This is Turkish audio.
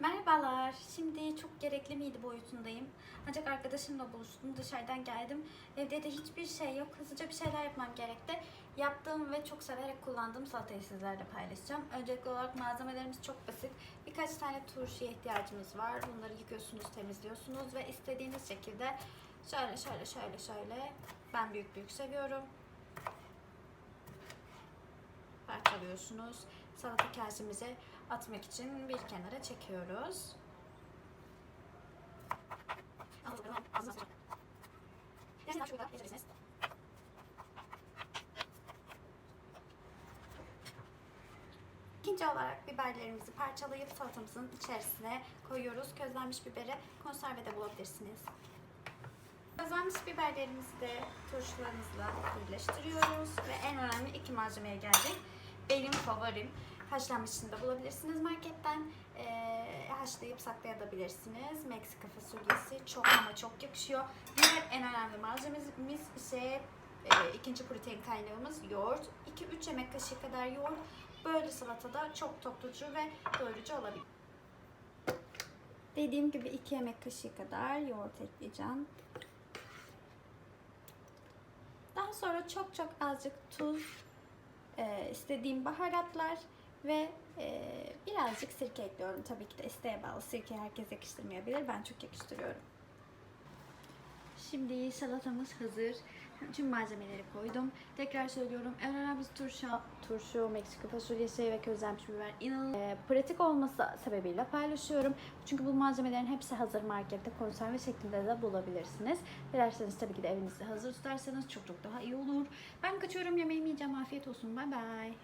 Merhabalar. Şimdi çok gerekli miydi boyutundayım. Ancak arkadaşımla buluştum. Dışarıdan geldim. Evde de hiçbir şey yok. Hızlıca bir şeyler yapmam gerekti. Yaptığım ve çok severek kullandığım salatayı sizlerle paylaşacağım. Öncelikli olarak malzemelerimiz çok basit. Birkaç tane turşuya ihtiyacımız var. Bunları yıkıyorsunuz, temizliyorsunuz ve istediğiniz şekilde şöyle şöyle şöyle şöyle ben büyük büyük seviyorum. Parçalıyorsunuz. Salata kasemize atmak için bir kenara çekiyoruz. İkinci olarak biberlerimizi parçalayıp salatamızın içerisine koyuyoruz. Közlenmiş biberi konservede bulabilirsiniz. Közlenmiş biberlerimizi de turşularımızla birleştiriyoruz ve en önemli iki malzemeye geldik. Benim favorim haşlanmışını da bulabilirsiniz marketten. Ee, haşlayıp saklayabilirsiniz. Meksika fasulyesi çok ama çok yakışıyor. Diğer en önemli malzememiz ise e, ikinci protein kaynağımız yoğurt. 2-3 yemek kaşığı kadar yoğurt. Böyle salatada çok toplucu ve doyurucu olabilir. Dediğim gibi 2 yemek kaşığı kadar yoğurt ekleyeceğim. Daha sonra çok çok azıcık tuz, e, istediğim baharatlar ve e, birazcık sirke ekliyorum. Tabii ki de isteğe bağlı. Sirke herkes yakıştırmayabilir. Ben çok yakıştırıyorum. Şimdi salatamız hazır. Tüm malzemeleri koydum. Tekrar söylüyorum. En önemlisi turşu, turşu, Meksika fasulyesi ve közlenmiş biber. İnanılmaz e, pratik olması sebebiyle paylaşıyorum. Çünkü bu malzemelerin hepsi hazır markette konserve şeklinde de bulabilirsiniz. Dilerseniz tabii ki de evinizde hazır tutarsanız çok çok daha iyi olur. Ben kaçıyorum yemeğimi yiyeceğim. Afiyet olsun. Bay bay.